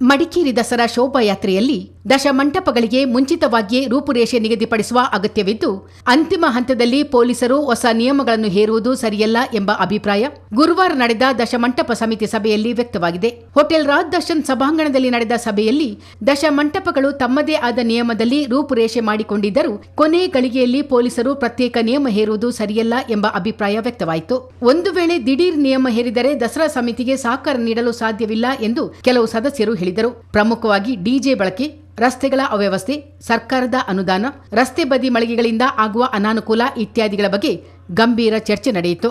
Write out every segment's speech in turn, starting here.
ಮಡಿಕೇರಿ ದಸರಾ ಶೋಭಾಯಾತ್ರೆಯಲ್ಲಿ ದಶಮಂಟಪಗಳಿಗೆ ಮುಂಚಿತವಾಗಿಯೇ ರೂಪುರೇಷೆ ನಿಗದಿಪಡಿಸುವ ಅಗತ್ಯವಿದ್ದು, ಅಂತಿಮ ಹಂತದಲ್ಲಿ ಪೊಲೀಸರು ಹೊಸ ನಿಯಮಗಳನ್ನು ಹೇರುವುದು ಸರಿಯಲ್ಲ ಎಂಬ ಅಭಿಪ್ರಾಯ ಗುರುವಾರ ನಡೆದ ದಶಮಂಟಪ ಸಮಿತಿ ಸಭೆಯಲ್ಲಿ ವ್ಯಕ್ತವಾಗಿದೆ. ಹೋಟೆಲ್ ರಾಜ್ ದರ್ಶನ್ ಸಭಾಂಗಣದಲ್ಲಿ ನಡೆದ ಸಭೆಯಲ್ಲಿ ದಶಮಂಟಪಗಳು ತಮ್ಮದೇ ಆದ ನಿಯಮದಲ್ಲಿ ರೂಪುರೇಷೆ ಮಾಡಿಕೊಂಡಿದ್ದರೂ, ಕೊನೆ ಗಳಿಗೆಯಲ್ಲಿ ಪೊಲೀಸರು ಪ್ರತ್ಯೇಕ ನಿಯಮ ಹೇರುವುದು ಸರಿಯಲ್ಲ ಎಂಬ ಅಭಿಪ್ರಾಯ ವ್ಯಕ್ತವಾಯಿತು. ಒಂದು ವೇಳೆ ದಿಢೀರ್ ನಿಯಮ ಹೇರಿದರೆ ದಸರಾ ಸಮಿತಿಗೆ ಸಹಕಾರ ನೀಡಲು ಸಾಧ್ಯವಿಲ್ಲ ಎಂದು ಕೆಲವು ಸದಸ್ಯರು ಹೇಳಿದರು. ಪ್ರಮುಖವಾಗಿ ಡಿಜೆ ಬಳಕೆ ರಸ್ತೆಗಳ ಅವ್ಯವಸ್ಥೆ, ಸರ್ಕಾರದ ಅನುದಾನ, ರಸ್ತೆ ಬದಿ ಮಳಿಗೆಗಳಿಂದ ಆಗುವ ಅನಾನುಕೂಲ ಇತ್ಯಾದಿಗಳ ಬಗ್ಗೆ ಗಂಭೀರ ಚರ್ಚೆ ನಡೆಯಿತು.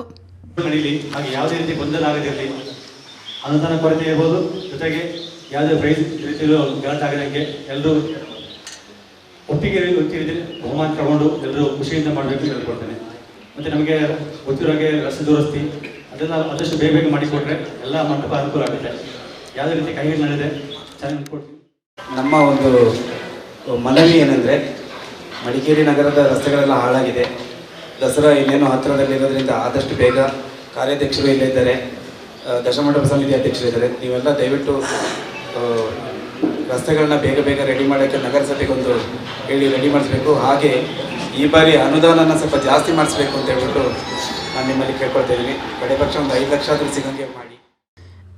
ಹಾಗೆ ಯಾವುದೇ ರೀತಿ ಗೊಂದಲ ಆಗದಿರಲಿ, ಅನುದಾನ ಕೊರತೆ ಇರ್ಬೋದು, ಜೊತೆಗೆ ಯಾವುದೇ ಪ್ರೈಸ್ ರೀತಿಯಲ್ಲೂ ಗಲಾಟೆ ಆಗದಂಗೆ ಎಲ್ಲರೂ ಒಟ್ಟಿಗೆ ಒಟ್ಟಿಗೆ ಬಹುಮಾನ ತಗೊಂಡು ಎಲ್ಲರೂ ಖುಷಿಯಿಂದ ಮಾಡಬೇಕು ಹೇಳ್ಕೊಡ್ತೇನೆ ಮತ್ತು ನಮಗೆ ಗೊತ್ತಿರೋಗೆ ರಸ್ತೆ ದುರಸ್ತಿ, ಅದೆಲ್ಲ ಆದಷ್ಟು ಬೇಗ ಬೇಗ ಮಾಡಿಕೊಟ್ರೆ ಎಲ್ಲ ಮಂಟಪ ಅನುಕೂಲ ಆಗುತ್ತೆ. ಯಾವುದೇ ರೀತಿ ಕೈ ನಡೆದೆ ಚೆನ್ನಾಗಿ ಕೊಡ್ತೀವಿ. ನಮ್ಮ ಒಂದು ಮನವಿ ಏನಂದರೆ ಮಡಿಕೇರಿ ನಗರದ ರಸ್ತೆಗಳೆಲ್ಲ ಹಾಳಾಗಿದೆ. ದಸರಾ ಇನ್ನೇನು ಹತ್ತಿರದಲ್ಲಿರೋದ್ರಿಂದ ಆದಷ್ಟು ಬೇಗ ಕಾರ್ಯಾಧ್ಯಕ್ಷರು ಇಲ್ಲೇ ಇದ್ದಾರೆ. ದಶಮಂಟಪ ಸಮಿತಿ ಅಧ್ಯಕ್ಷರಿದ್ದಾರೆ ನೀವೆಲ್ಲ ದಯವಿಟ್ಟು ರಸ್ತೆಗಳನ್ನ ಬೇಗ ಬೇಗ ರೆಡಿ ಮಾಡೋಕ್ಕೆ ನಗರಸಭೆಗೊಂದು ಹೇಳಿ ರೆಡಿ ಮಾಡಿಸ್ಬೇಕು. ಹಾಗೆ ಈ ಬಾರಿ ಅನುದಾನನ ಸ್ವಲ್ಪ ಜಾಸ್ತಿ ಮಾಡಿಸ್ಬೇಕು ಅಂತ ಹೇಳ್ಬಿಟ್ಟು ನಾನು ನಿಮ್ಮಲ್ಲಿ ಕೇಳ್ಕೊಳ್ತಾ ಇದ್ದೀನಿ. ಕಡೆ ಪಕ್ಷ ಒಂದು ಐದು ಲಕ್ಷ ಆದರೂ ಸಿಗಂಗೆ ಮಾಡಿ.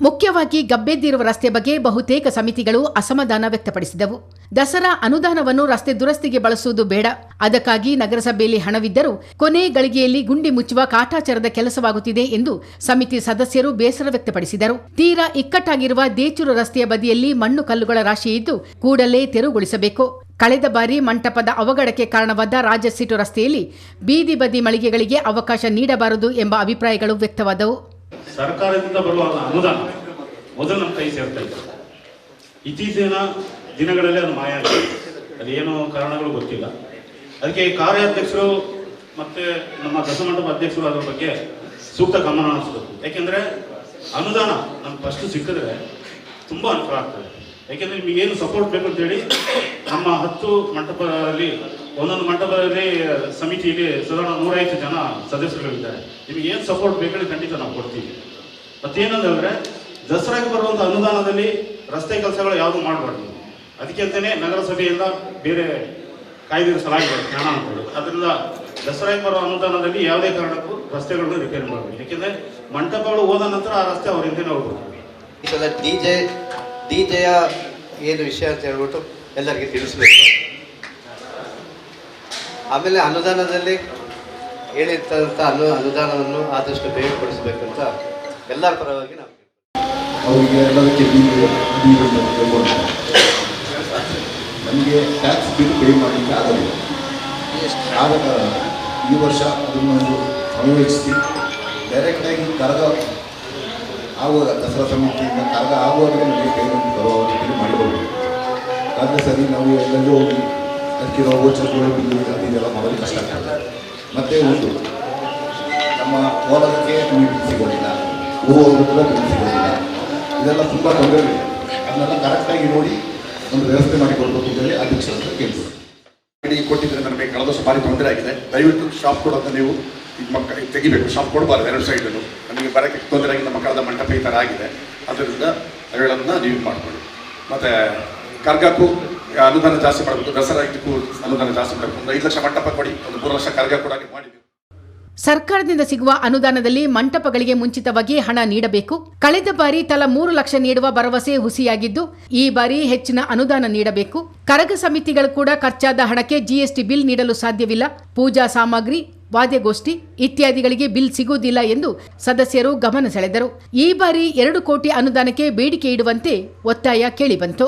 ಮುಖ್ಯವಾಗಿ ಗಬ್ಬೆದ್ದಿರುವ ರಸ್ತೆ ಬಗ್ಗೆ ಬಹುತೇಕ ಸಮಿತಿಗಳು ಅಸಮಾಧಾನ ವ್ಯಕ್ತಪಡಿಸಿದವು. ದಸರಾ ಅನುದಾನವನ್ನು ರಸ್ತೆ ದುರಸ್ತಿಗೆ ಬಳಸುವುದು ಬೇಡ. ಅದಕ್ಕಾಗಿ ನಗರಸಭೆಯಲ್ಲಿ ಹಣವಿದ್ದರೂ ಕೊನೆ ಗಳಿಗೆಯಲ್ಲಿ ಗುಂಡಿ ಮುಚ್ಚುವ ಕಾಟಾಚಾರದ ಕೆಲಸವಾಗುತ್ತಿದೆ ಎಂದು ಸಮಿತಿ ಸದಸ್ಯರು ಬೇಸರ ವ್ಯಕ್ತಪಡಿಸಿದರು. ತೀರಾ ಇಕ್ಕಟ್ಟಾಗಿರುವ ದೇಚೂರು ರಸ್ತೆಯ ಬದಿಯಲ್ಲಿ ಮಣ್ಣು ಕಲ್ಲುಗಳ ರಾಶಿ ಇದ್ದು ಕೂಡಲೇ ತೆರವುಗೊಳಿಸಬೇಕು. ಕಳೆದ ಬಾರಿ ಮಂಟಪದ ಅವಘಡಕ್ಕೆ ಕಾರಣವಾದ ರಾಜಸೀಟು ರಸ್ತೆಯಲ್ಲಿ ಬೀದಿ ಬದಿ ಮಳಿಗೆಗಳಿಗೆ ಅವಕಾಶ ನೀಡಬಾರದು ಎಂಬ ಅಭಿಪ್ರಾಯಗಳು ವ್ಯಕ್ತವಾದವು. ಸರ್ಕಾರದಿಂದ ಬರುವ ಅನುದಾನ. ಮೊದಲು ನಮ್ಮ ಕೈ ಸೇರ್ತಾ ಇತ್ತು. ಇತ್ತೀಚಿನ ದಿನಗಳಲ್ಲಿ ಅದು ಮಾಯ ಆಗಿದೆ. ಅದೇನು ಕಾರಣಗಳು ಗೊತ್ತಿಲ್ಲ. ಅದಕ್ಕೆ ಕಾರ್ಯಾಧ್ಯಕ್ಷರು ಮತ್ತೆ ನಮ್ಮ ದಸಮಂಟಪ ಅಧ್ಯಕ್ಷರು ಅದರ ಬಗ್ಗೆ ಸೂಕ್ತ ಗಮನ ಹರಿಸಬೇಕು. ಯಾಕೆಂದ್ರೆ ಅನುದಾನ ನಮ್ಗೆ ಫಸ್ಟ್ ಸಿಕ್ಕಿದ್ರೆ ತುಂಬಾ ಅನುಕೂಲ ಆಗ್ತದೆ. ಯಾಕೆಂದ್ರೆ ನಿಮಗೆ ಏನು ಸಪೋರ್ಟ್ ಬೇಕು ಅಂತೇಳಿ ನಮ್ಮ ಹತ್ತು ಮಂಟಪದಲ್ಲಿ ಒಂದೊಂದು ಮಂಟಪದಲ್ಲಿ ಸಮಿತಿಯಲ್ಲಿ ಸಾಧಾರಣ ನೂರೈವತ್ತು ಜನ ಸದಸ್ಯರುಗಳಿದ್ದಾರೆ. ನಿಮಗೆ ಏನು ಸಪೋರ್ಟ್ ಬೇಕಾದ್ರೆ ಖಂಡಿತ ನಾವು ಕೊಡ್ತೀವಿ. ಮತ್ತೇನಂದ್ರೆ, ದಸರಾಗೆ ಬರುವಂಥ ಅನುದಾನದಲ್ಲಿ ರಸ್ತೆ ಕೆಲಸಗಳು ಯಾವುದು ಮಾಡಬಾರ್ದು. ಅದಕ್ಕೆ ಅಂತಾನೆ ನಗರಸಭೆಯಿಂದ ಬೇರೆ ಕಾಯ್ದಿರಿಸಲಾಗಿದೆ ಅಂತೇಳಿ ಅದರಿಂದ ದಸರಾಗೆ ಬರುವ ಅನುದಾನದಲ್ಲಿ ಯಾವುದೇ ಕಾರಣಕ್ಕೂ ರಸ್ತೆಗಳನ್ನು ರಿಪೇರಿ ಮಾಡಬೇಕು ಯಾಕೆಂದರೆ ಮಂಟಪಗಳು ಹೋದ ನಂತರ ಆ ರಸ್ತೆ ಅವ್ರ ಹಿಂದೆ ನಾವು ಈ ಸಲ ಡಿ ಜೆ ಏನು ವಿಷಯ ಅಂತ ಹೇಳ್ಬಿಟ್ಟು ಎಲ್ಲರಿಗೆ ತಿಳಿಸ್ಬೇಕು. ಆಮೇಲೆ ಅನುದಾನದಲ್ಲಿ ಹೇಳಿರ್ತಂಥ ಅನು ಅನುದಾನವನ್ನು ಆದಷ್ಟು ಬೇಗ ಕೊಡಿಸ್ಬೇಕಂತ ಎಲ್ಲರ ಪರವಾಗಿ ನಾವು ಅವರಿಗೆ ಎಲ್ಲದಕ್ಕೆ ಬಿಲ್ ಬಿಲ್ ನಮಗೆ ಟ್ಯಾಕ್ಸ್ ಬಿಲ್ ಪೇ ಮಾಡಲಿಕ್ಕೆ ಆಗಲಿಲ್ಲ ಆಗ ಈ ವರ್ಷ ಅದನ್ನು ಸಂಯೋಜಿಸಿ ಡೈರೆಕ್ಟಾಗಿ ಕರಗ ಆಗುವಾಗ ದಸರಾ ಸಮಿತಿಯಿಂದ ಕರಗ ಆಗುವಾಗ ನಮಗೆ ಪೇಮೆಂಟ್ ಬರುವ ರೀತಿಯಲ್ಲಿ ಮಾಡಿಕೊಡ್ಬೇಕು. ಆದರೆ ಸರಿ, ನಾವು ಎಲ್ಲೆಲ್ಲೂ ಹೋಗಿ ಅದಕ್ಕಿರೋ ವೋಚರ್ಗಳು ಬಿಲ್ ಅದನ್ನೆಲ್ಲ ಮಾಡಲು ಕಷ್ಟ ಆಗ್ತದೆ. ಮತ್ತು ಒಂದು ನಮ್ಮ ಕೋಲಕ್ಕೆ ನೀರು ಸಿಗೋದಿಲ್ಲ. ಹೋಗೋದು ಕೂಡ ಸಿಗೋದಿಲ್ಲ. ಇದೆಲ್ಲ ತುಂಬ ತೊಂದರೆ ಅದನ್ನೆಲ್ಲ ಕರೆಕ್ಟಾಗಿ ನೋಡಿ ಒಂದು ವ್ಯವಸ್ಥೆ ಮಾಡಿಕೊಡ್ಬೇಕು ಅಂತೇಳಿ ಅಧ್ಯಕ್ಷರ ಹತ್ರ ಕೇಳ್ತೀವಿ ಅಂಗಡಿ ಕೊಟ್ಟಿದ್ರೆ ನಮಗೆ ಕಳೆದ ಭಾರಿ ತೊಂದರೆ ಆಗಿದೆ. ದಯವಿಟ್ಟು ಶಾಪ್ ಕೊಡೋದು ನೀವು ಮಕ್ಕ ತೆಗಿಬೇಕು. ಶಾಪ್ ಕೊಡಬಾರ್ದು ಎರಡು ಸೈಡಲ್ಲೂ ನಮಗೆ ಬರೋಕ್ಕೆ ತೊಂದರೆ ಆಗಿ ನಮ್ಮ ಕಳೆದ ಮಂಟಪ ಈ ಥರ ಆಗಿದೆ. ಅದರಿಂದ ಅವುಗಳನ್ನು ನೀವು ಮಾಡಿಕೊಳ್ಳಿ. ಮತ್ತು ಕರ್ಗಕ್ಕೂ ಅನುದಾನ ಜಾಸ್ತಿ ಮಾಡಬೇಕು, ದಸರಾ ಅನುದಾನ ಜಾಸ್ತಿ ಮಾಡಬೇಕು. ಒಂದು ಐದು ಲಕ್ಷ ಮಂಟಪ ಕೊಡಿ, ಒಂದು ಮೂರು ಲಕ್ಷ ಕರ್ಗ ಕೂಡ ಮಾಡಿದ್ದೀವಿ ಸರ್ಕಾರದಿಂದ ಸಿಗುವ ಅನುದಾನದಲ್ಲಿ ಮಂಟಪಗಳಿಗೆ ಮುಂಚಿತವಾಗಿ ಹಣ ನೀಡಬೇಕು. ಕಳೆದ ಬಾರಿ ತಲಾ ಮೂರು ಲಕ್ಷ ನೀಡುವ ಭರವಸೆ ಹುಸಿಯಾಗಿದ್ದು, ಈ ಬಾರಿ ಹೆಚ್ಚಿನ ಅನುದಾನ ನೀಡಬೇಕು. ಕರಗ ಸಮಿತಿಗಳು ಕೂಡ ಖರ್ಚಾದ ಹಣಕ್ಕೆ ಜಿಎಸ್ಟಿ ಬಿಲ್ ನೀಡಲು ಸಾಧ್ಯವಿಲ್ಲ. ಪೂಜಾ ಸಾಮಗ್ರಿ, ವಾದ್ಯಗೋಷ್ಠಿ ಇತ್ಯಾದಿಗಳಿಗೆ ಬಿಲ್ ಸಿಗುವುದಿಲ್ಲ ಎಂದು ಸದಸ್ಯರು ಗಮನ ಸೆಳೆದರು. ಈ ಬಾರಿ ಎರಡು ಕೋಟಿ ಅನುದಾನಕ್ಕೆ ಬೇಡಿಕೆ ಇಡುವಂತೆ ಒತ್ತಾಯ ಕೇಳಿಬಂತು.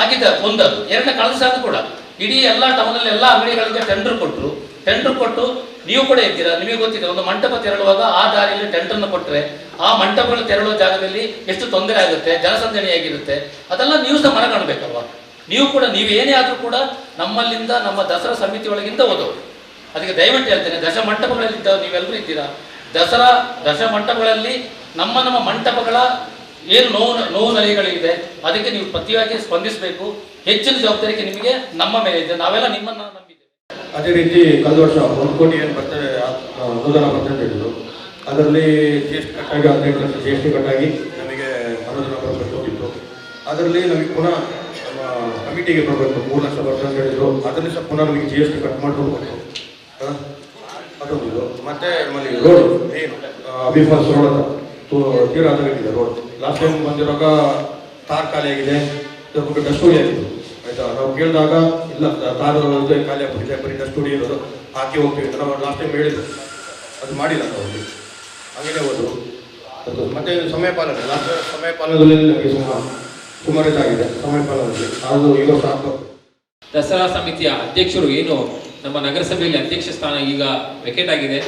ಆಗಿದೆ ಒಂದದು ಎರಡನೇ ಕಳೆದ ಸಾಲ ಕೂಡ. ಇಡೀ ಎಲ್ಲ ಟೌನಲ್ಲಿ ಎಲ್ಲ ಅಂಗಡಿಗಳಿಗೆ ಟೆಂಡರ್ ಕೊಟ್ಟರು ಟೆಂಡರ್ ಕೊಟ್ಟು ನೀವು ಕೂಡ ಇದ್ದೀರಾ ನಿಮಗೆ ಗೊತ್ತಿದೆ, ಒಂದು ಮಂಟಪ ತೆರಳುವಾಗ ಆ ದಾರಿಯಲ್ಲಿ ಟೆಂಟನ್ನು ಕೊಟ್ಟರೆ ಆ ಮಂಟಪಗಳು ತೆರಳುವ ಜಾಗದಲ್ಲಿ ಎಷ್ಟು ತೊಂದರೆ ಆಗುತ್ತೆ ಜನಸಂದಣಿಯಾಗಿರುತ್ತೆ ಅದೆಲ್ಲ ನೀವು ಸಹ ಮನಗಾಣಬೇಕಲ್ವಾ ನೀವು ಕೂಡ, ನೀವು ಏನೇ ಆದರೂ ಕೂಡ ನಮ್ಮಲ್ಲಿಂದ, ನಮ್ಮ ದಸರಾ ಸಮಿತಿ ಒಳಗಿಂದ ಓದೋರು ಅದಕ್ಕೆ ದಯವಿಟ್ಟು ಹೇಳ್ತೇನೆ ದಶ ಮಂಟಪಗಳಲ್ಲಿ ನೀವೆಲ್ಲರೂ ಇದ್ದೀರಾ? ದಸರಾ ದಶ ಮಂಟಪಗಳಲ್ಲಿ ನಮ್ಮ ನಮ್ಮ ಮಂಟಪಗಳ ಏನು ನೋವು ನೋವು ನಲಿಗಳಿದೆ ಅದಕ್ಕೆ ನೀವು ಪ್ರತಿಯಾಗಿ ಸ್ಪಂದಿಸಬೇಕು. ಹೆಚ್ಚಿನ ಜವಾಬ್ದಾರಿಕೆ ನಿಮಗೆ ನಮ್ಮ ಮೇಲೆ ಇದೆ. ನಾವೆಲ್ಲ ನಿಮ್ಮನ್ನ ನಂಬಿದ್ದೇವೆ. ಅದೇ ರೀತಿ ಕಳೆದ ವರ್ಷ ಒಂದು ಕೋಟಿ ಏನು ಬರ್ತದೆ ಆ, ಅನುದಾನ ಬರ್ತದೆ ಅಂತ ಹೇಳಿದ್ರು. ಅದರಲ್ಲಿ ಜಿ ಎಸ್ ಟಿ ಕಟ್ಟಾಗಿ ಹದಿನೆಂಟು ಲಕ್ಷ ಜಿ ಎಸ್ ಟಿ ಕಟ್ಟಾಗಿ ನಮಗೆ ಅನುದಾನ ಬರಬೇಕು ಹೋಗಿತ್ತು ಅದರಲ್ಲಿ ನಮಗೆ ಪುನಃ ನಮ್ಮ ಕಮಿಟಿಗೆ ಬರಬೇಕು ಮೂರು ಲಕ್ಷ ಬರ್ತದೆ ಅಂತ ಹೇಳಿದ್ರು. ಅದರಲ್ಲಿ ಸಹ ಪುನಃ ನಮಗೆ ಜಿ ಎಸ್ ಟಿ ಕಟ್ ಮಾಡ್ಕೊಡ್ಬೇಕು? ಅದೊಂದು ಇದು. ಮತ್ತೆ ನಮ್ಮಲ್ಲಿ ರೋಡ್ ಮೇನ್ ಅಭಿಫಾಲ್ಸ್ ರೋಡ್ ಅಂತ ತೀರಾ ರೋಡ್ ಲಾಸ್ಟ್ ಟೈಮ್ ಬಂದಿರುವಾಗ ತಾರ್ ಖಾಲಿ ಆಗಿದೆ. ಡಸ್ಟ್ ಹುಡಿ ಆಗಿತ್ತು ಆಯ್ತಾ? ನಾವು ಕೇಳಿದಾಗ, ಇಲ್ಲ ತಾರು ಇದು ಖಾಲಿ ಆಗ್ಬಿಟ್ಟಿದೆ. ಬರೀ ಡಸ್ಟ್ ಹುಡಿ ಇರೋದು. ಹಾಕಿ ಹೋಗ್ತೀವಿ ನಾವು ಲಾಸ್ಟ್ ಟೈಮ್ ಹೇಳಿದ್ರು ಅದು ಮಾಡಿಲ್ಲ ನಾವು. ಹಂಗೇನೆ ಹೋದ್ರು. ಅದು ಮತ್ತೆ ಸಮಯ ಪಾಲನೆ. ಲಾಸ್ಟ್ ಸಮಯ ಪಾಲನದಲ್ಲಿ ನಮಗೆ ಸುಮಾರು ಸುಮಾರು ಇದಾಗಿದೆ. ಸಮಯ ಅದು ಈಗ ಸಾಕು. ದಸರಾ ಸಮಿತಿಯ ಅಧ್ಯಕ್ಷರು ಏನು? ನಮ್ಮ ನಗರಸಭೆಯಲ್ಲಿ ಅಧ್ಯಕ್ಷ ಸ್ಥಾನ ಈಗ ವೆಕೆಟ್ ಆಗಿದೆ.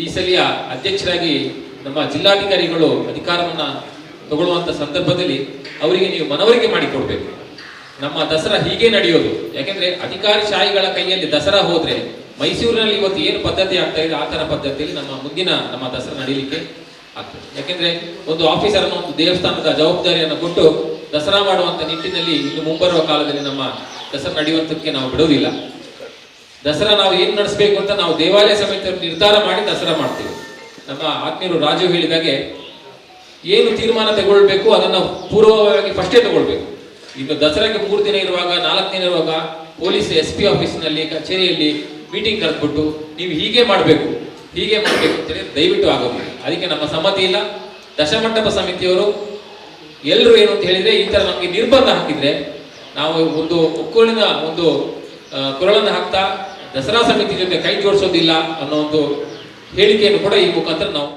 ಈ ಸಲಿಯ ಅಧ್ಯಕ್ಷರಾಗಿ ನಮ್ಮ ಜಿಲ್ಲಾಧಿಕಾರಿಗಳು ಅಧಿಕಾರವನ್ನು ತಗೊಳ್ಳುವಂಥ ಸಂದರ್ಭದಲ್ಲಿ ಅವರಿಗೆ ನೀವು ಮನವರಿಕೆ ಮಾಡಿಕೊಡ್ಬೇಕು. ನಮ್ಮ ದಸರಾ ಹೀಗೆ ನಡೆಯೋದು. ಯಾಕೆಂದ್ರೆ ಅಧಿಕಾರಿ ಶಾಹಿಗಳ ಕೈಯಲ್ಲಿ ದಸರಾ ಹೋದ್ರೆ ಮೈಸೂರಿನಲ್ಲಿ ಇವತ್ತು ಏನು ಪದ್ಧತಿ ಆಗ್ತಾ ಇದೆ, ಆ ಥರ ಪದ್ಧತಿಯಲ್ಲಿ ನಮ್ಮ ಮುಂದಿನ ನಮ್ಮ ದಸರಾ ನಡೀಲಿಕ್ಕೆ ಆಗ್ತದೆ. ಯಾಕೆಂದ್ರೆ ಒಂದು ಆಫೀಸರ್ ಅನ್ನೋ ಒಂದು ದೇವಸ್ಥಾನದ ಜವಾಬ್ದಾರಿಯನ್ನು ಕೊಟ್ಟು ದಸರಾ ಮಾಡುವಂತ ನಿಟ್ಟಿನಲ್ಲಿ ಇನ್ನು ಮುಂಬರುವ ಕಾಲದಲ್ಲಿ ನಮ್ಮ ದಸರಾ ನಡೆಯುವಂತಕ್ಕೆ ನಾವು ಬಿಡೋದಿಲ್ಲ ದಸರಾ ನಾವು ಏನು ನಡೆಸಬೇಕು ಅಂತ ನಾವು ದೇವಾಲಯ ಸಮೇತ ನಿರ್ಧಾರ ಮಾಡಿ ದಸರಾ ಮಾಡ್ತೀವಿ. ನಮ್ಮ ಆತ್ಮೀಯರು ರಾಜು ಹೇಳಿದಾಗೆ ಏನು ತೀರ್ಮಾನ ತಗೊಳ್ಬೇಕು ಅದನ್ನ ಪೂರ್ವವಾಗಿ ಫಸ್ಟೇ ತಗೊಳ್ಬೇಕು. ಇನ್ನು ದಸರಾಗೆ ಮೂರು ದಿನ ಇರುವಾಗ, ನಾಲ್ಕು ದಿನ ಇರುವಾಗ ಪೊಲೀಸ್, ಎಸ್ ಪಿ ಆಫೀಸ್ನಲ್ಲಿ, ಕಚೇರಿಯಲ್ಲಿ ಮೀಟಿಂಗ್ ಕರೆದ್ಬಿಟ್ಟು ನೀವು ಹೀಗೆ ಮಾಡಬೇಕು ಹೀಗೆ ಮಾಡಬೇಕು ಅಂತೇಳಿ ದಯವಿಟ್ಟು ಆಗೋದು ಅದಕ್ಕೆ ನಮ್ಮ ಸಮ್ಮತಿ ಇಲ್ಲ. ದಶಮಂಟಪ ಸಮಿತಿಯವರು ಎಲ್ಲರೂ ಏನು ಅಂತ ಹೇಳಿದ್ರೆ ಈ ಥರ ನಮಗೆ ನಿರ್ಬಂಧ ಹಾಕಿದ್ರೆ ನಾವು ಒಂದು ಒಕ್ಕೋಳಿನ ಒಂದು ಕೊರಳನ್ನು ಹಾಕ್ತಾ ದಸರಾ ಸಮಿತಿ ಜೊತೆ ಕೈ ಜೋಡಿಸೋದಿಲ್ಲ ಅನ್ನೋ ಒಂದು ಹೇಳಿಕೆಯನ್ನು ಕೂಡ ಈ ಮುಖಾಂತರ ನಾವು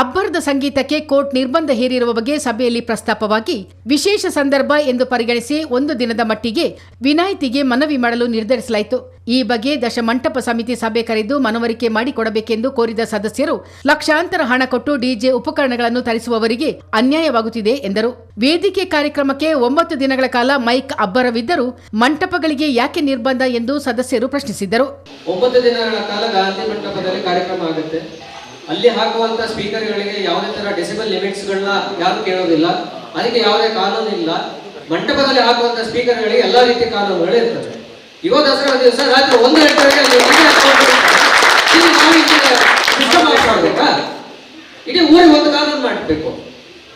ಅಬ್ಬರದ ಸಂಗೀತಕ್ಕೆ ಕೋರ್ಟ್ ನಿರ್ಬಂಧ ಹೇರಿರುವ ಬಗ್ಗೆ ಸಭೆಯಲ್ಲಿ ಪ್ರಸ್ತಾಪವಾಗಿ ವಿಶೇಷ ಸಂದರ್ಭ ಎಂದು ಪರಿಗಣಿಸಿ ಒಂದು ದಿನದ ಮಟ್ಟಿಗೆ ವಿನಾಯಿತಿಗೆ ಮನವಿ ಮಾಡಲು ನಿರ್ಧರಿಸಲಾಯಿತು. ಈ ಬಗ್ಗೆ ದಶಮಂಟಪ ಸಮಿತಿ ಸಭೆ ಕರೆದು ಮನವರಿಕೆ ಮಾಡಿಕೊಡಬೇಕೆಂದು ಕೋರಿದ ಸದಸ್ಯರು ಲಕ್ಷಾಂತರ ಹಣ ಕೊಟ್ಟು ಡಿಜೆ ಉಪಕರಣಗಳನ್ನು ತರಿಸುವವರಿಗೆ ಅನ್ಯಾಯವಾಗುತ್ತಿದೆ ಎಂದರು. ವೇದಿಕೆ ಕಾರ್ಯಕ್ರಮಕ್ಕೆ ಒಂಬತ್ತು ದಿನಗಳ ಕಾಲ ಮೈಕ್ ಅಬ್ಬರವಿದ್ದರೂ ಮಂಟಪಗಳಿಗೆ ಯಾಕೆ ನಿರ್ಬಂಧ ಎಂದು ಸದಸ್ಯರು ಪ್ರಶ್ನಿಸಿದ್ದರು. ಅಲ್ಲಿ ಹಾಕುವಂತ ಸ್ಪೀಕರ್ಗಳಿಗೆ ಯಾವುದೇ ತರ ಡೆಸಿಬಲ್ ಲಿಮಿಟ್ಸ್ಗಳನ್ನ ಯಾರು ಕೇಳೋದಿಲ್ಲ. ಅದಕ್ಕೆ ಯಾವುದೇ ಕಾನೂನು ಇಲ್ಲ. ಮಂಟಪದಲ್ಲಿ ಹಾಕುವಂತ ಸ್ಪೀಕರ್ಗಳಿಗೆ ಎಲ್ಲಾ ರೀತಿಯ ಕಾನೂನುಗಳು ಇರ್ತವೆ. ಯುವ ದಸರಾ ದಿವಸ ರಾತ್ರಿ ಒಂದು ಗಂಟೆವರೆಗೆ ಇಡೀ ಊರಿಗೆ ಒಂದು ಕಾನೂನು ಮಾಡಬೇಕು.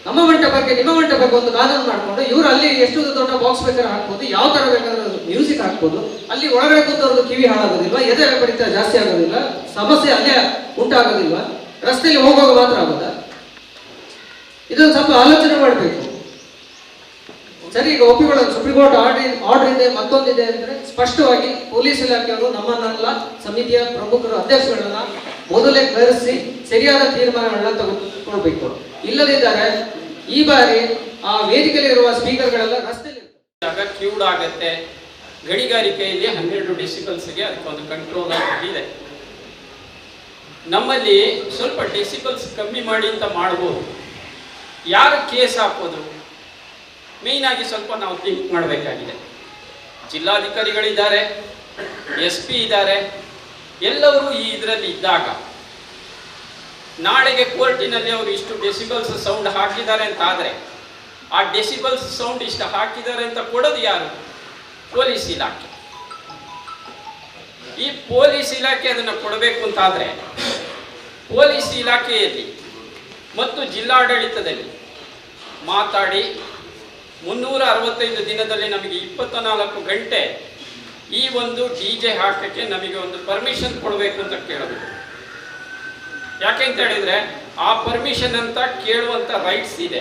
ನಮ್ಮ ಮಂಟಪಕ್ಕೆ, ನಿಮ್ಮ ಮಂಟಪಕ್ಕೆ ಒಂದು ಕಾನೂನು ಮಾಡಿಕೊಂಡು ಇವರು ಅಲ್ಲಿ ಎಷ್ಟು ದೊಡ್ಡ ಬಾಕ್ಸ್ ಬೇಕಾದ್ರೆ ಹಾಕ್ಬೋದು, ಯಾವ ತರ ಬೇಕಾದ್ರೆ ಮ್ಯೂಸಿಕ್ ಹಾಕ್ಬೋದು, ಅಲ್ಲಿ ಒಳಗಡೆ ಕೂತವ್ರದ್ದು ಕಿವಿ ಹಾಳಾಗೋದಿಲ್ಲ ಎದೆ ಬಡಿತ ಜಾಸ್ತಿ ಆಗೋದಿಲ್ಲ, ಸಮಸ್ಯೆ ಅಲ್ಲೇ ಉಂಟಾಗೋದಿಲ್ವಾ? ರಸ್ತೆಯಲ್ಲಿ ಹೋಗುವಾಗ ಮಾತ್ರ ಆಗೋದಾ ಇದೊಂದು ಸ್ವಲ್ಪ ಆಲೋಚನೆ ಮಾಡಬೇಕು. ಸರಿ, ಈಗ ಒಪ್ಪಿಕೊಳ್ಳೋದು ಸುಪ್ರೀಂ ಕೋರ್ಟ್ ಆರ್ಡರ್ ಆರ್ಡರ್ ಇದೆ ಮತ್ತೊಂದಿದೆ ಅಂದರೆ ಸ್ಪಷ್ಟವಾಗಿ ಪೊಲೀಸ್ ಇಲಾಖೆಯವರು ನಮ್ಮನ್ನೆಲ್ಲ ಸಮಿತಿಯ ಪ್ರಮುಖರು ಅಧ್ಯಕ್ಷಗಳನ್ನ ಮೊದಲೇ ಕರೆಸಿ ಸರಿಯಾದ ತೀರ್ಮಾನಗಳನ್ನ ತೆಗೆದುಕೊಳ್ಬೇಕು. ಇಲ್ಲದಿದ್ದರೆ ಈ ಬಾರಿ ಆ ವೇದಿಕೆಯಲ್ಲಿರುವ ಸ್ಪೀಕರ್ಗಳೆಲ್ಲ ರಸ್ತೆಯಲ್ಲಿ ಕ್ಯೂಡ್ ಆಗತ್ತೆ. ಗಣಿಗಾರಿಕೆಯಲ್ಲಿ ಹನ್ನೆರಡು ಡೆಸಿಬಲ್ಸ್ಗೆ ಅದಕ್ಕೊಂದು ಕಂಟ್ರೋಲ್ ಇದೆ. ನಮ್ಮಲ್ಲಿ ಸ್ವಲ್ಪ ಡೆಸಿಬಲ್ಸ್ ಕಮ್ಮಿ ಮಾಡಿ ಅಂತ ಮಾಡ್ಬೋದು. ಯಾರು ಕೇಸ್ ಹಾಕೋದು? ಆಗಿ ಸ್ವಲ್ಪ ನಾವು ಥಿಂಕ್ ಮಾಡಬೇಕಾಗಿದೆ. ಜಿಲ್ಲಾಧಿಕಾರಿಗಳಿದ್ದಾರೆ ಎಸ್ ಪಿ ಇದ್ದಾರೆ, ಎಲ್ಲರೂ ಈ ಇದರಲ್ಲಿ ಇದ್ದಾಗ ನಾಳೆಗೆ ಕೋರ್ಟಿನಲ್ಲಿ ಅವರು ಇಷ್ಟು ಡೆಸಿಬಲ್ಸ್ ಸೌಂಡ್ ಹಾಕಿದ್ದಾರೆ ಅಂತ ಆದರೆ, ಆ ಡೆಸಿಬಲ್ಸ್ ಸೌಂಡ್ ಇಷ್ಟು ಹಾಕಿದ್ದಾರೆ ಅಂತ ಕೊಡೋದು ಯಾರು? ಪೊಲೀಸ್ ಇಲಾಖೆ. ಈ ಪೊಲೀಸ್ ಇಲಾಖೆ ಅದನ್ನು ಕೊಡಬೇಕು ಅಂತಾದರೆ ಪೊಲೀಸ್ ಇಲಾಖೆಯಲ್ಲಿ ಮತ್ತು ಜಿಲ್ಲಾಡಳಿತದಲ್ಲಿ ಮಾತಾಡಿ ಮುನ್ನೂರ ಅರವತ್ತೈದು ದಿನದಲ್ಲಿ ನಮಗೆ ಇಪ್ಪತ್ತ ನಾಲ್ಕು ಗಂಟೆ ಈ ಒಂದು ಡಿ ಜೆ ಹಾಕಕ್ಕೆ ನಮಗೆ ಒಂದು ಪರ್ಮಿಷನ್ ಕೊಡಬೇಕು ಅಂತ ಕೇಳಬೇಕು ಯಾಕೆ ಅಂತ ಹೇಳಿದ್ರೆ, ಆ ಪರ್ಮಿಷನ್ ಅಂತ ಕೇಳುವಂತ ರೈಟ್ಸ್ ಇದೆ.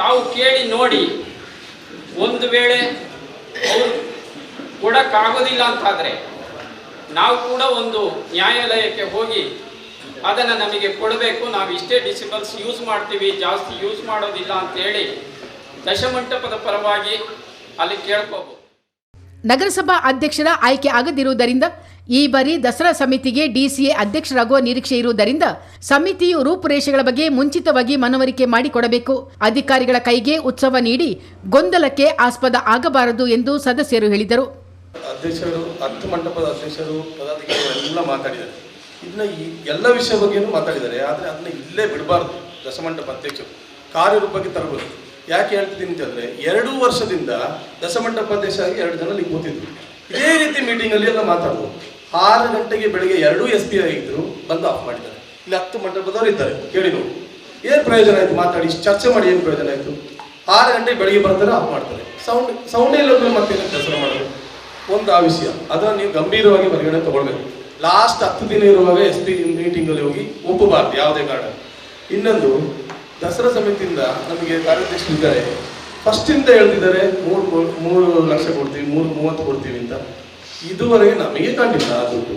ತಾವು ಕೇಳಿ ನೋಡಿ, ಒಂದು ವೇಳೆ ಅವರು ಕೊಡಕ್ಕಾಗೋದಿಲ್ಲ ಅಂತಾದರೆ, ನಾವು ಕೂಡ ಒಂದು ನ್ಯಾಯಾಲಯಕ್ಕೆ ಹೋಗಿ ಅದನ್ನು ನಮಗೆ ಕೊಡಬೇಕು. ನಾವು ಇಷ್ಟೇ ಡಿಸಿಬಲ್ಸ್ ಯೂಸ್ ಮಾಡ್ತೀವಿ. ಜಾಸ್ತಿ ಯೂಸ್ ಮಾಡೋದಿಲ್ಲ ಅಂತೇಳಿ ದಶಮಂಟಪದ ಪರವಾಗಿ ಅಲ್ಲಿ ಕೇಳ್ಕೋಬಹುದು ನಗರಸಭಾ ಅಧ್ಯಕ್ಷರ ಆಯ್ಕೆ ಆಗದಿರುವುದರಿಂದ ಈ ಬಾರಿ ದಸರಾ ಸಮಿತಿಗೆ ಡಿಸಿಎ ಅಧ್ಯಕ್ಷರಾಗುವ ನಿರೀಕ್ಷೆ ಇರುವುದರಿಂದ ಸಮಿತಿಯು ರೂಪುರೇಷೆಗಳ ಬಗ್ಗೆ ಮುಂಚಿತವಾಗಿ ಮನವರಿಕೆ ಮಾಡಿಕೊಡಬೇಕು. ಅಧಿಕಾರಿಗಳ ಕೈಗೆ ಉತ್ಸವ ನೀಡಿ ಗೊಂದಲಕ್ಕೆ ಆಸ್ಪದ ಆಗಬಾರದು ಎಂದು ಸದಸ್ಯರು ಹೇಳಿದರು. ಅಧ್ಯಕ್ಷರು ಹತ್ತು ಮಂಟಪದ ಅಧ್ಯಕ್ಷರು ಪದಾಧಿಕಾರಿಗಳೆಲ್ಲ ಮಾತಾಡಿದ್ದಾರೆ. ಇದನ್ನ ಈ ಎಲ್ಲ ವಿಷಯ ಬಗ್ಗೆನೂ ಮಾತಾಡಿದ್ದಾರೆ, ಆದರೆ ಅದನ್ನ ಇಲ್ಲೇ ಬಿಡಬಾರ್ದು, ದಸಮಂಟಪ ಅಧ್ಯಕ್ಷರು. ಕಾರ್ಯರೂಪಕ್ಕೆ ತರಬೇಕು. ಯಾಕೆ ಹೇಳ್ತಿದ್ದೀನಿ ಅಂತಂದ್ರೆ ಎರಡು ವರ್ಷದಿಂದ ದಸಮಂಟಪ ಅಧ್ಯಕ್ಷ ಆಗಿ ಎರಡು ಜನ ಅಲ್ಲಿ ಕೂತಿದ್ರು. ಇದೇ ರೀತಿ ಮೀಟಿಂಗಲ್ಲಿ ಎಲ್ಲ ಮಾತಾಡ್ಬೋದು. ಆರು ಗಂಟೆಗೆ ಬೆಳಿಗ್ಗೆ ಎರಡೂ ಎಸ್ ಪಿ ಆಗಿದ್ರು, ಬಂದು ಆಫ್ ಮಾಡಿದ್ದಾರೆ. ಇಲ್ಲಿ ಹತ್ತು ಮಂಟಪದವರು ಇದ್ದಾರೆ, ಕೇಳಿ ನೋಡಿ. ಏನು ಪ್ರಯೋಜನ ಆಯ್ತು? ಮಾತಾಡಿ ಚರ್ಚೆ ಮಾಡಿ ಏನು ಪ್ರಯೋಜನ ಆಯ್ತು? ಆರು ಗಂಟೆಗೆ ಬೆಳಿಗ್ಗೆ ಬರ್ತಾರೆ ಆಫ್ ಮಾಡ್ತಾರೆ. ಸೌಂಡ್, ಸೌಂಡೇ ಇಲ್ಲದ್ರೆ ಮತ್ತೆ ದಸರಾ ಮಾಡೋದು? ಒಂದು ಆ ವಿಷಯ. ಅದನ್ನು ನೀವು ಗಂಭೀರವಾಗಿ ಪರಿಗಣನೆ ತಗೊಳ್ಬೇಕು. ಲಾಸ್ಟ್ ಹತ್ತು ದಿನ ಇರುವಾಗ ಎಸ್ ಪಿ ಮೀಟಿಂಗಲ್ಲಿ ಹೋಗಿ ಒಪ್ಪಬಾರ್ದು ಯಾವುದೇ ಕಾರಣ. ಇನ್ನೊಂದು, ದಸರಾ ಸಮಿತಿಯಿಂದ ನಮಗೆ ಕಾರ್ಯಾಧ್ಯಕ್ಷರಿದ್ದಾರೆ ಫಸ್ಟಿಂದ ಹೇಳ್ತಿದ್ದಾರೆ, ಮೂರು ಮೂರು ಲಕ್ಷ ಕೊಡ್ತೀವಿ, ಮೂರು, ಮೂವತ್ತು ಕೊಡ್ತೀವಿ ಅಂತ. ಇದುವರೆಗೆ ನಮಗೆ ಕಂಡಿಲ್ಲ ಆ ದುಡ್ಡು.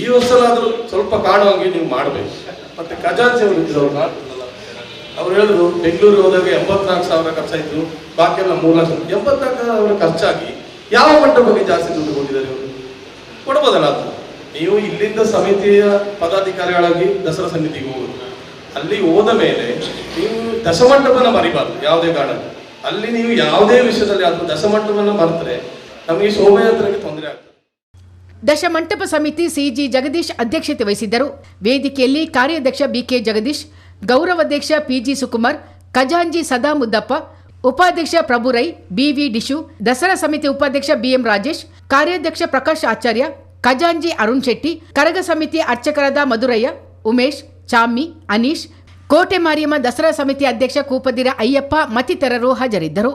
ಈ ವರ್ಷನಾದ್ರೂ ಸ್ವಲ್ಪ ಕಾಣುವಂಗೆ ನೀವು ಮಾಡಬೇಕು. ಮತ್ತೆ ಖಜಾಂಚಿ ಅವರು ಇದ್ರು ಅವ್ರು ಅವ್ರು ಹೇಳಿದ್ರು ಬೆಂಗಳೂರಿಗೆ ಹೋದಾಗ ಎಂಬತ್ನಾಲ್ಕು ಸಾವಿರ ಖರ್ಚಾಯ್ತು, ಬಾಕಿ ಎಲ್ಲ ಮೂರು ಲಕ್ಷ. ಎಂಬತ್ನಾಲ್ಕು ಸಾವಿರ ಖರ್ಚಾಗಿ ಯಾವ ಮಂಟಪಕ್ಕೆ ಜಾಸ್ತಿ ದುಡ್ಡು ಕೊಟ್ಟಿದ್ದಾರೆ ಇವರು? ಕೊಡ್ಬೋದಲ್ಲ ಅದು? ನೀವು ಇಲ್ಲಿಂದ ಸಮಿತಿಯ ಪದಾಧಿಕಾರಿಗಳಾಗಿ ದಸರಾ ಸಮಿತಿಗೆ ಹೋಗುದು. ಅಲ್ಲಿ ಹೋದ ಮೇಲೆ ನೀವು ದಶಮಂಟಪನ ಮರಿಬಾರ್ದು, ಯಾವುದೇ ಕಾರಣ ಅಲ್ಲಿ ನೀವು ಯಾವುದೇ ವಿಷಯದಲ್ಲಿ ಅದು ದಶಮಂಟಪನ ಮರೆತರೆ ನಮಗೆ ಶೋಭಾಯಾತ್ರೆಗೆ ತೊಂದರೆ ಆಗ್ತದೆ. ದಶಮಂಟಪ ಸಮಿತಿ ಸಿಜಿ ಜಗದೀಶ್ ಅಧ್ಯಕ್ಷತೆ ವಹಿಸಿದ್ದರು. ವೇದಿಕೆಯಲ್ಲಿ ಕಾರ್ಯಾಧ್ಯಕ್ಷ ಬಿಕೆ ಜಗದೀಶ್, ಗೌರವಾಧ್ಯಕ್ಷ ಪಿಜಿ ಸುಕುಮಾರ್ ಖಜಾಂಜಿ ಸದಾ ಮುದ್ದಪ್ಪ, ಉಪಾಧ್ಯಕ್ಷ ಪ್ರಭುರೈ, ಬಿವಿ ಡಿಶು, ದಸರಾ ಸಮಿತಿ ಉಪಾಧ್ಯಕ್ಷ ಬಿಎಂ ರಾಜೇಶ್, ಕಾರ್ಯಾಧ್ಯಕ್ಷ ಪ್ರಕಾಶ್ ಆಚಾರ್ಯ ಖಜಾಂಜಿ ಅರುಣ್ ಶೆಟ್ಟಿ, ಕರಗ ಸಮಿತಿ ಅರ್ಚಕರಾದ ಮಧುರಯ್ಯ, ಉಮೇಶ್, ಚಾಮಿ, ಅನೀಶ್, ಕೋಟೆ ಮಾರಿಯಮ್ಮ ದಸರಾ ಸಮಿತಿ ಅಧ್ಯಕ್ಷ ಕೂಪದಿರ ಅಯ್ಯಪ್ಪ ಮತ್ತಿತರರು ಹಾಜರಿದ್ದರು.